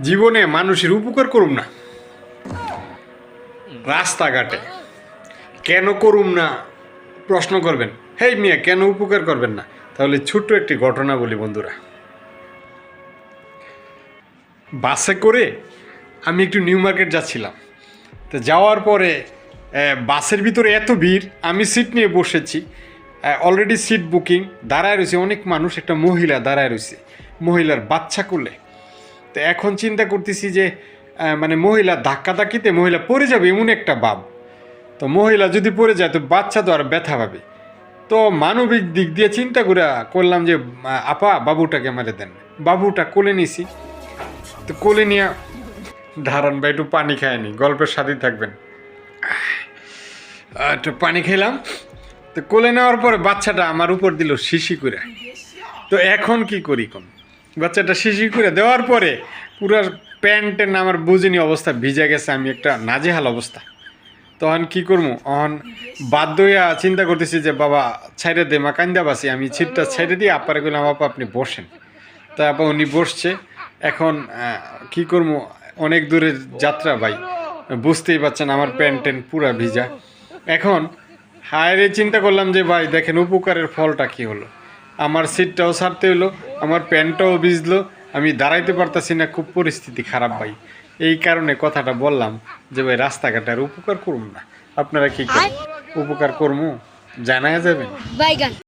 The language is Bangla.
জীবনে মানুষের উপকার করুম না। রাস্তাঘাটে। কেন করুম না? প্রশ্ন করবেন। হেই মিয়া, কেন উপকার করবেন না? তাহলে ছোট্ট একটি ঘটনা বলি বন্ধুরা। বাসে করে আমি একটু নিউ মার্কেট যাচ্ছিলাম। তো যাওয়ার পরে বাসের ভিতরে এত ভিড়, আমি সিট নিয়ে বসেছি। অলরেডি সিট বুকিং দাঁড়ায় রয়েছে অনেক মানুষ, একটা মহিলা দাঁড়ায় রয়েছে। মহিলার বাচ্চা কোলে। তো এখন চিন্তা করতেছি যে মানে মহিলা ধাক্কাধাক্কিতে মহিলা পড়ে যাবে এমন একটা ভাব তো মহিলা যদি পড়ে যায়, তো বাচ্চা তো আর ব্যথা পাবে। তো মানবিক দিক দিয়ে চিন্তা করে করলাম যে আপা, বাবুটাকে মারে দেন। বাবুটা কোলে নিছি। তো কোলে নিয়ে ধারণ বা একটু পানি খায়নি গল্পের সাথেই থাকবেন। একটু পানি খেলাম। তো কোলে নেওয়ার পরে বাচ্চাটা আমার উপর দিল শিশি করে তো এখন কি করি কোন বাচ্চাটা শিশি করে দেওয়ার পরে পুরো প্যান্টের আমার বুঝিনি অবস্থা, ভিজে গেছে আমি একটা নাজেহাল অবস্থা। তখন কি করব? অহন বাধ্য হইয়া চিন্তা করতেছি যে, বাবা, ছাইড়ে দে, মা কান্দা বাসি, আমি ছিটটা ছাইড়ে দিয়ে আপারে গেলাম আপা, আপনি বসেন। তা আপা উনি বসছে। এখন কি করব? অনেক দূরের যাত্রা ভাই, বুঝতেই পারছেন আমার প্যান্ট ট্যান্ট পুরা ভিজা। এখন হায়রে চিন্তা করলাম যে, ভাই, দেখেন উপকারের ফলটা কি হলো? আমার সিটটাও ছাড়তে হলো আমার প্যান্টটাও ভিজলো আমি দাঁড়াইতে পারতাছি না খুব পরিস্থিতি খারাপ ভাই। এই কারণে কথাটা বললাম যে ভাই রাস্তাঘাটের উপকার করুন না। আপনারা কি উপকার করব জানা যাবেন বাইগান।